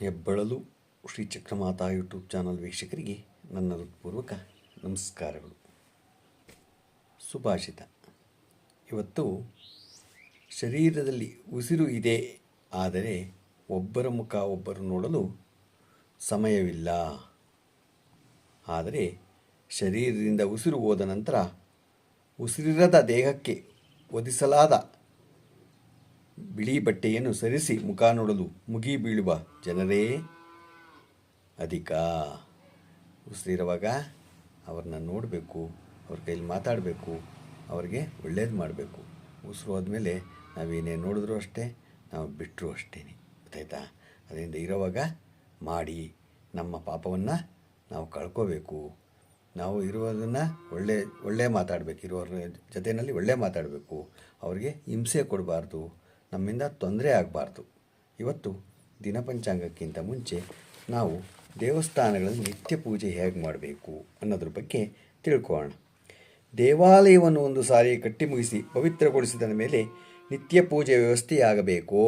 ಹೆಬ್ಬಳಲು Shri Chakramata YouTube channel ವೀಕ್ಷಕರಿಗೆ ನನ್ನ ಹೃತ್ಪೂರ್ವಕ ನಮಸ್ಕಾರಗಳು. ಸುಭಾಷಿತ. ಇವತ್ತು ಶರೀರದಲ್ಲಿ ಉಸಿರು ಇದೆ, ಆದರೆ ಒಬ್ಬರ ಮುಖ ಒಬ್ಬರು ನೋಡಲು ಸಮಯವಿಲ್ಲ. ಆದರೆ ಶರೀರದಿಂದ ಉಸಿರು ಹೋದ ನಂತರ ಉಸಿರಿರದ ದೇಹಕ್ಕೆ ಒದಿಸಲಾದ ಬಿಳಿ ಬಟ್ಟೆಯನ್ನು ಸರಿಸಿ ಮುಖ ನೋಡಲು ಮುಗಿ ಬೀಳುವ ಜನರೇ. ಅಧಿಕ. ಉಸಿರಿರುವಾಗ ಅವ್ರನ್ನ ನೋಡಬೇಕು, ಅವ್ರ ಕೈಲಿ ಮಾತಾಡಬೇಕು, ಅವ್ರಿಗೆ ಒಳ್ಳೇದು ಮಾಡಬೇಕು. ಉಸಿರು ಆದಮೇಲೆ ನಾವೇನೇ ನೋಡಿದ್ರು ಅಷ್ಟೇ, ನಾವು ಬಿಟ್ಟರು ಅಷ್ಟೇ ಗೊತ್ತಾಯ್ತಾ? ಅದರಿಂದ ಇರೋವಾಗ ಮಾಡಿ, ನಮ್ಮ ಪಾಪವನ್ನು ನಾವು ಕಳ್ಕೋಬೇಕು. ನಾವು ಇರುವುದನ್ನು ಒಳ್ಳೆ ಒಳ್ಳೆ ಮಾತಾಡಬೇಕು. ಇರೋರ ಜೊತೆಯಲ್ಲಿ ಒಳ್ಳೆ ಮಾತಾಡಬೇಕು. ಅವ್ರಿಗೆ ಹಿಂಸೆ ಕೊಡಬಾರ್ದು. ನಮ್ಮಿಂದ ತೊಂದರೆ ಆಗಬಾರ್ದು. ಇವತ್ತು ದಿನಪಂಚಾಂಗಕ್ಕಿಂತ ಮುಂಚೆ ನಾವು ದೇವಸ್ಥಾನಗಳಲ್ಲಿ ನಿತ್ಯ ಪೂಜೆ ಹೇಗೆ ಮಾಡಬೇಕು ಅನ್ನೋದ್ರ ಬಗ್ಗೆ ತಿಳ್ಕೊಳ್ಳೋಣ. ದೇವಾಲಯವನ್ನು ಒಂದು ಸಾರಿ ಕಟ್ಟಿ ಮುಗಿಸಿ ಪವಿತ್ರಗೊಳಿಸಿದ ಮೇಲೆ ನಿತ್ಯ ಪೂಜೆ ವ್ಯವಸ್ಥೆಯಾಗಬೇಕೋ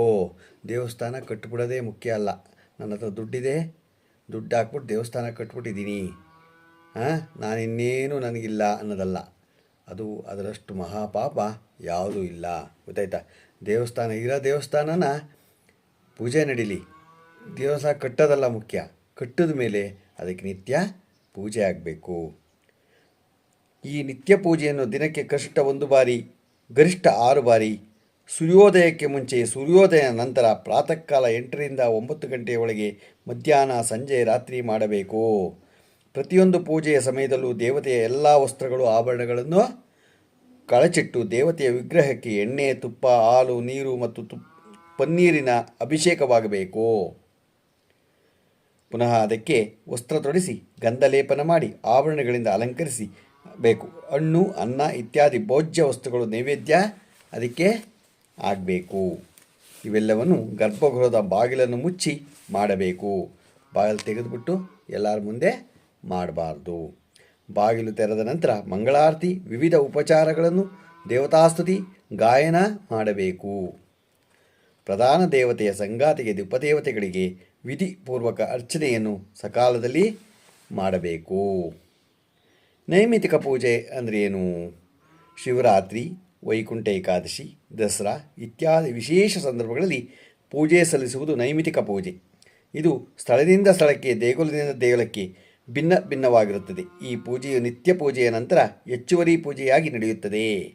ದೇವಸ್ಥಾನ ಕಟ್ಟಿಬಿಡೋದೇ ಮುಖ್ಯ ಅಲ್ಲ. ನನ್ನ ಹತ್ರ ದುಡ್ಡಿದೆ. ದುಡ್ಡು ಹಾಕ್ಬಿಟ್ಟು ದೇವಸ್ಥಾನ ಕಟ್ಬಿಟ್ಟಿದ್ದೀನಿ. ಹಾಂ ನಾನಿನ್ನೇನು ನನಗಿಲ್ಲ ಅನ್ನೋದಲ್ಲ. ಅದು ಅದರಷ್ಟು ಮಹಾಪಾಪ ಯಾವುದೂ ಇಲ್ಲ. ಗೊತ್ತಾಯ್ತಾ? ದೇವಸ್ಥಾನ ಇರೋ ದೇವಸ್ಥಾನನ ಪೂಜೆ ನಡೀಲಿ. ದೇವಸ್ಥಾನ ಕಟ್ಟೋದಲ್ಲ ಮುಖ್ಯ. ಕಟ್ಟಿದ ಮೇಲೆ ಅದಕ್ಕೆ ನಿತ್ಯ ಪೂಜೆ ಆಗಬೇಕು. ಈ ನಿತ್ಯ ಪೂಜೆಯನ್ನು ದಿನಕ್ಕೆ ಕಷ್ಟ ಒಂದು ಬಾರಿ, ಗರಿಷ್ಠ ಆರು ಬಾರಿ, ಸೂರ್ಯೋದಯಕ್ಕೆ ಮುಂಚೆ ಸೂರ್ಯೋದಯ ನಂತರ ಪ್ರಾತಃಕಾಲ ಎಂಟರಿಂದ ಒಂಬತ್ತು ಗಂಟೆಯ ಒಳಗೆ ಮಧ್ಯಾಹ್ನ, ಸಂಜೆ, ರಾತ್ರಿ ಮಾಡಬೇಕು. ಪ್ರತಿಯೊಂದು ಪೂಜೆಯ ಸಮಯದಲ್ಲೂ ದೇವತೆಯ ಎಲ್ಲ ವಸ್ತ್ರಗಳು, ಆಭರಣಗಳನ್ನು ಕಳಚಿಟ್ಟು ದೇವತೆಯ ವಿಗ್ರಹಕ್ಕೆ ಎಣ್ಣೆ, ತುಪ್ಪ, ಹಾಲು, ನೀರು ಮತ್ತು ತುಪ್, ಪನ್ನೀರಿನ ಅಭಿಷೇಕವಾಗಬೇಕು. ಪುನಃ ಅದಕ್ಕೆ ವಸ್ತ್ರ ತೊಡಿಸಿ, ಗಂಧಲೇಪನ ಮಾಡಿ, ಆಭರಣಗಳಿಂದ ಅಲಂಕರಿಸಿ ಬೇಕು ಹಣ್ಣು, ಅನ್ನ ಇತ್ಯಾದಿ ಭೋಜ್ಯ ವಸ್ತುಗಳು ನೈವೇದ್ಯ ಅದಕ್ಕೆ ಆಗಬೇಕು. ಇವೆಲ್ಲವನ್ನು ಗರ್ಭಗೃಹದ ಬಾಗಿಲನ್ನು ಮುಚ್ಚಿ ಮಾಡಬೇಕು. ಬಾಗಿಲು ತೆಗೆದುಬಿಟ್ಟು ಎಲ್ಲರ ಮುಂದೆ ಮಾಡಬಾರ್ದು. ಬಾಗಿಲು ತೆರೆದ ನಂತರ ಮಂಗಳಾರತಿ, ವಿವಿಧ ಉಪಚಾರಗಳನ್ನು ದೇವತಾಸ್ತುತಿ, ಗಾಯನ ಮಾಡಬೇಕು. ಪ್ರಧಾನ ದೇವತೆಯ ಸಂಗಾತಿಗೆ ಉಪದೇವತೆಗಳಿಗೆ ವಿಧಿಪೂರ್ವಕ ಅರ್ಚನೆಯನ್ನು ಸಕಾಲದಲ್ಲಿ ಮಾಡಬೇಕು. ನೈಮಿತಿಕ ಪೂಜೆ ಅಂದರೆ ಏನು? ಶಿವರಾತ್ರಿ, ವೈಕುಂಠ ಏಕಾದಶಿ, ದಸರಾ ಇತ್ಯಾದಿ ವಿಶೇಷ ಸಂದರ್ಭಗಳಲ್ಲಿ ಪೂಜೆ ಸಲ್ಲಿಸುವುದು ನೈಮಿತಿಕ ಪೂಜೆ. ಇದು ಸ್ಥಳದಿಂದ ಸ್ಥಳಕ್ಕೆ ದೇಗುಲದಿಂದ ದೇಗುಲಕ್ಕೆ ಭಿನ್ನ ಭಿನ್ನವಾಗಿರುತ್ತದೆ. ಈ ಪೂಜೆಯು ನಿತ್ಯ ಪೂಜೆಯ ನಂತರ ಹೆಚ್ಚುವರಿ ಪೂಜೆಯಾಗಿ ನಡೆಯುತ್ತದೆ.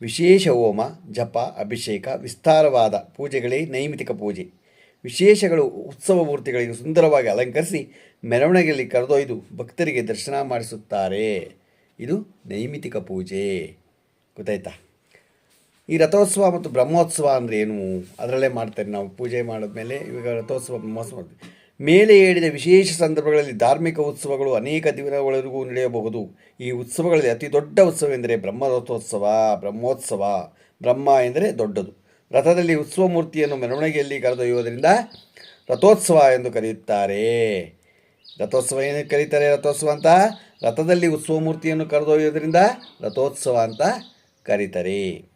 ವಿಶೇಷ ಹೋಮ, ಜಪ, ಅಭಿಷೇಕ, ವಿಸ್ತಾರವಾದ ಪೂಜೆಗಳೇ ನೈಮಿತಿಕ ಪೂಜೆ. ವಿಶೇಷಗಳು ಉತ್ಸವ ಮೂರ್ತಿಗಳಿಗೆ ಸುಂದರವಾಗಿ ಅಲಂಕರಿಸಿ ಮೆರವಣಿಗೆಯಲ್ಲಿ ಕರೆದೊಯ್ದು ಭಕ್ತರಿಗೆ ದರ್ಶನ ಮಾಡಿಸುತ್ತಾರೆ. ಇದು ನೈಮಿತಿಕ ಪೂಜೆ. ಗೊತ್ತಾಯ್ತಾ? ಈ ರಥೋತ್ಸವ ಮತ್ತು ಬ್ರಹ್ಮೋತ್ಸವ ಅಂದರೆ ಏನು? ಅದರಲ್ಲೇ ಮಾಡ್ತಾರೆ ನಾವು ಪೂಜೆ ಮಾಡಿದ್ಮೇಲೆ ಇವಾಗ ರಥೋತ್ಸವ ಬ್ರಹ್ಮೋತ್ಸವ ಮಾಡ್ತೀವಿ. ಮೇಲೆ ಹೇಳಿದ ವಿಶೇಷ ಸಂದರ್ಭಗಳಲ್ಲಿ ಧಾರ್ಮಿಕ ಉತ್ಸವಗಳು ಅನೇಕ ದಿನಗಳವರೆಗೂ ನಡೆಯಬಹುದು. ಈ ಉತ್ಸವಗಳಲ್ಲಿ ಅತಿ ದೊಡ್ಡ ಉತ್ಸವ ಎಂದರೆ ಬ್ರಹ್ಮರಥೋತ್ಸವ, ಬ್ರಹ್ಮೋತ್ಸವ. ಬ್ರಹ್ಮ ಎಂದರೆ ದೊಡ್ಡದು. ರಥದಲ್ಲಿ ಉತ್ಸವ ಮೂರ್ತಿಯನ್ನು ಮೆರವಣಿಗೆಯಲ್ಲಿ ಕರೆದೊಯ್ಯುವುದರಿಂದ ರಥೋತ್ಸವ ಎಂದು ಕರೆಯುತ್ತಾರೆ. ರಥೋತ್ಸವ ಏನು ಕರೀತಾರೆ ರಥೋತ್ಸವ ಅಂತ? ರಥದಲ್ಲಿ ಉತ್ಸವ ಮೂರ್ತಿಯನ್ನು ಕರೆದೊಯ್ಯೋದರಿಂದ ರಥೋತ್ಸವ ಅಂತ ಕರೀತಾರೆ.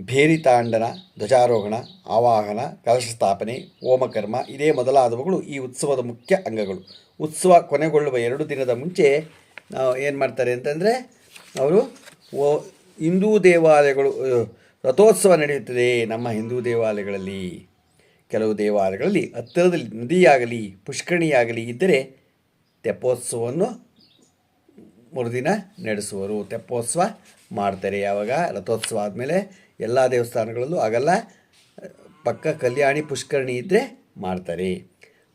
ಭೇರಿತಾಂಡನ, ಧ್ವಜಾರೋಹಣ, ಆವಾಹನ, ಕಲಶ ಸ್ಥಾಪನೆ, ಹೋಮಕರ್ಮ ಇದೇ ಮೊದಲಾದವುಗಳು ಈ ಉತ್ಸವದ ಮುಖ್ಯ ಅಂಗಗಳು. ಉತ್ಸವ ಕೊನೆಗೊಳ್ಳುವ ಎರಡು ದಿನದ ಮುಂಚೆ ಏನು ಮಾಡ್ತಾರೆ ಅಂತಂದರೆ ಅವರು ಓ ಹಿಂದೂ ದೇವಾಲಯಗಳು ರಥೋತ್ಸವ ನಡೆಯುತ್ತದೆ ನಮ್ಮ ಹಿಂದೂ ದೇವಾಲಯಗಳಲ್ಲಿ. ಕೆಲವು ದೇವಾಲಯಗಳಲ್ಲಿ ಹತ್ತಿರದಲ್ಲಿ ನದಿಯಾಗಲಿ, ಪುಷ್ಕರಣಿಯಾಗಲಿ ಇದ್ದರೆ ತೆಪ್ಪೋತ್ಸವವನ್ನು ಮರುದಿನ ನಡೆಸುವರು, ತೆಪ್ಪೋತ್ಸವ ಮಾಡ್ತಾರೆ. ಯಾವಾಗ? ರಥೋತ್ಸವ ಆದಮೇಲೆ ಎಲ್ಲ ದೇವಸ್ಥಾನಗಳಲ್ಲೂ ಆಗಲ್ಲ. ಪಕ್ಕ ಕಲ್ಯಾಣಿ ಪುಷ್ಕರಣಿ ಇದ್ದರೆ ಮಾಡ್ತಾರೆ.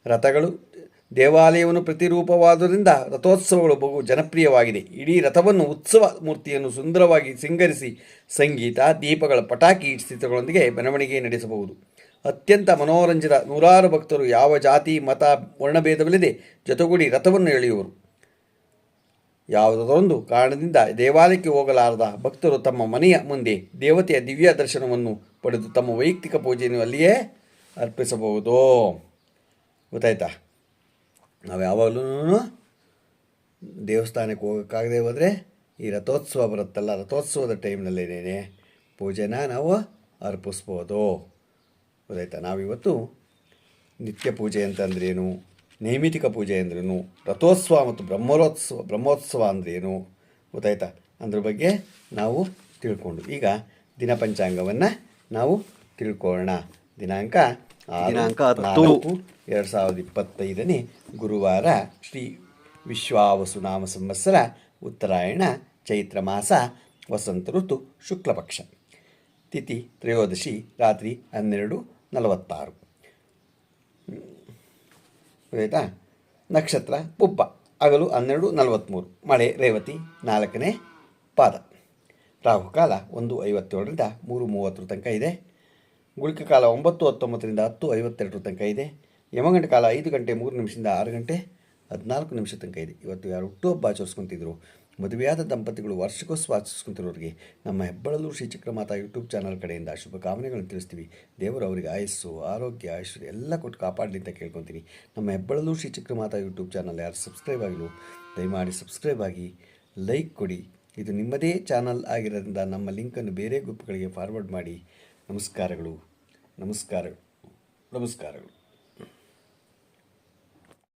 ರಥಗಳು ದೇವಾಲಯವನ್ನು ಪ್ರತಿರೂಪವಾದುದರಿಂದ ರಥೋತ್ಸವಗಳು ಬಹು ಜನಪ್ರಿಯವಾಗಿದೆ. ಇಡೀ ರಥವನ್ನು ಉತ್ಸವ ಮೂರ್ತಿಯನ್ನು ಸುಂದರವಾಗಿ ಸಿಂಗರಿಸಿ ಸಂಗೀತ, ದೀಪಗಳ ಪಟಾಕಿ ಸ್ಥಿತಿಗಳೊಂದಿಗೆ ಮೆರವಣಿಗೆ ನಡೆಸಬಹುದು. ಅತ್ಯಂತ ಮನೋರಂಜಿತ ನೂರಾರು ಭಕ್ತರು ಯಾವ ಜಾತಿ, ಮತ, ವರ್ಣಭೇದವಿಲ್ಲದೆ ಜೊತೆಗೂಡಿ ರಥವನ್ನು ಎಳೆಯುವರು. ಯಾವುದೊಂದು ಕಾರಣದಿಂದ ದೇವಾಲಯಕ್ಕೆ ಹೋಗಲಾರದ ಭಕ್ತರು ತಮ್ಮ ಮನೆಯ ಮುಂದೆ ದೇವತೆಯ ದಿವ್ಯ ದರ್ಶನವನ್ನು ಪಡೆದು ತಮ್ಮ ವೈಯಕ್ತಿಕ ಪೂಜೆಯನ್ನು ಅಲ್ಲಿಯೇ ಅರ್ಪಿಸಬಹುದು. ಗೊತ್ತಾಯ್ತಾ? ನಾವು ಯಾವಾಗಲೂ ದೇವಸ್ಥಾನಕ್ಕೆ ಹೋಗೋಕ್ಕಾಗದೆ ಹೋದರೆ ಈ ರಥೋತ್ಸವ ಬರುತ್ತಲ್ಲ, ರಥೋತ್ಸವದ ಟೈಮ್ನಲ್ಲೇನೇ ಪೂಜೆನ ನಾವು ಅರ್ಪಿಸ್ಬೋದು. ಗೊತ್ತಾಯ್ತಾ? ನಾವಿವತ್ತು ನಿತ್ಯ ಪೂಜೆ ಅಂತಂದ್ರೇನು ನೈಮಿತಿಕ ಪೂಜೆ ಅಂದ್ರೇನು? ರಥೋತ್ಸವ ಮತ್ತು ಬ್ರಹ್ಮೋತ್ಸವ ಬ್ರಹ್ಮೋತ್ಸವ ಅಂದ್ರೇನು? ಗೊತ್ತಾಯ್ತಾ? ಅದ್ರ ಬಗ್ಗೆ ನಾವು ತಿಳ್ಕೊಂಡು ಈಗ ದಿನ ಪಂಚಾಂಗವನ್ನು ನಾವು ತಿಳ್ಕೊಳ್ಳೋಣ ದಿನಾಂಕ ದಿನಾಂಕ. ನಾಲ್ಕು ಎರಡು ಸಾವಿರದ ಇಪ್ಪತ್ತೈದನೇ ಗುರುವಾರ ಶ್ರೀ ವಿಶ್ವಾವಸು ನಾಮ ಸಂವತ್ಸರ ಉತ್ತರಾಯಣ ಚೈತ್ರ ಮಾಸ ವಸಂತ ಋತು ಶುಕ್ಲಪಕ್ಷ ತಿಥಿ ತ್ರಯೋದಶಿ ರಾತ್ರಿ ಹನ್ನೆರಡು ನಲವತ್ತಾರು. ಆಯಿತಾ? ನಕ್ಷತ್ರ ಪುಬ್ಬ ಹಗಲು ಹನ್ನೆರಡು ನಲವತ್ತ್ಮೂರು ಮಳೆ, ರೇವತಿ, ನಾಲ್ಕನೇ ಪಾದ. ರಾಹುಕಾಲ ಒಂದು ಐವತ್ತೇಳರಿಂದ ಮೂರು ಮೂವತ್ತರ ತನಕ ಇದೆ. ಗುಳಿಕ ಕಾಲ ಒಂಬತ್ತು, ಹತ್ತೊಂಬತ್ತರಿಂದ ಹತ್ತು, ಐವತ್ತೆರಡರ ತನಕ ಇದೆ. ಯಮಗಂಟ ಕಾಲ ಐದು ಗಂಟೆ ಮೂರು ನಿಮಿಷದಿಂದ ಆರು ಗಂಟೆ ಹದಿನಾಲ್ಕು ನಿಮಿಷ ತನಕ ಇದೆ. ಇವತ್ತು ಯಾರು ಹುಟ್ಟುಹಬ್ಬ ಆಚರಿಸ್ಕೊತಿದ್ರು? ಮದುವೆಯಾದ ದಂಪತಿಗಳು ವಾರ್ಷಿಕೋತ್ಸವ ಆಚರಿಸ್ಕೊಂತಿರೋರಿಗೆ ನಮ್ಮ ಹೆಬ್ಬಳಲು ಶ್ರೀ ಚಕ್ರಮಾತಾ ಯೂಟ್ಯೂಬ್ ಚಾನಲ್ ಕಡೆಯಿಂದ ಶುಭಕಾಮನೆಗಳನ್ನು ತಿಳಿಸ್ತೀವಿ. ದೇವರು ಅವರಿಗೆ ಆಯಸ್ಸು, ಆರೋಗ್ಯ, ಐಶ್ವರ್ಯ ಎಲ್ಲ ಕೊಟ್ಟು ಕಾಪಾಡಲಿ ಅಂತ ಕೇಳ್ಕೊತೀನಿ. ನಮ್ಮ ಹೆಬ್ಬಳಲು ಶ್ರೀ ಚಕ್ರಮಾತಾ ಯೂಟ್ಯೂಬ್ ಚಾನಲ್ ಯಾರು ಸಬ್ಸ್ಕ್ರೈಬ್ ಆಗಿಲ್ಲ, ದಯಮಾಡಿ ಸಬ್ಸ್ಕ್ರೈಬ್ ಆಗಿ ಲೈಕ್ ಕೊಡಿ. ಇದು ನಿಮ್ಮದೇ ಚಾನಲ್ ಆಗಿರೋದ್ರಿಂದ ನಮ್ಮ ಲಿಂಕನ್ನು ಬೇರೆ ಗ್ರೂಪ್ಗಳಿಗೆ ಫಾರ್ವರ್ಡ್ ಮಾಡಿ. ನಮಸ್ಕಾರಗಳು. ನಮಸ್ಕಾರಗಳು ನಮಸ್ಕಾರಗಳು.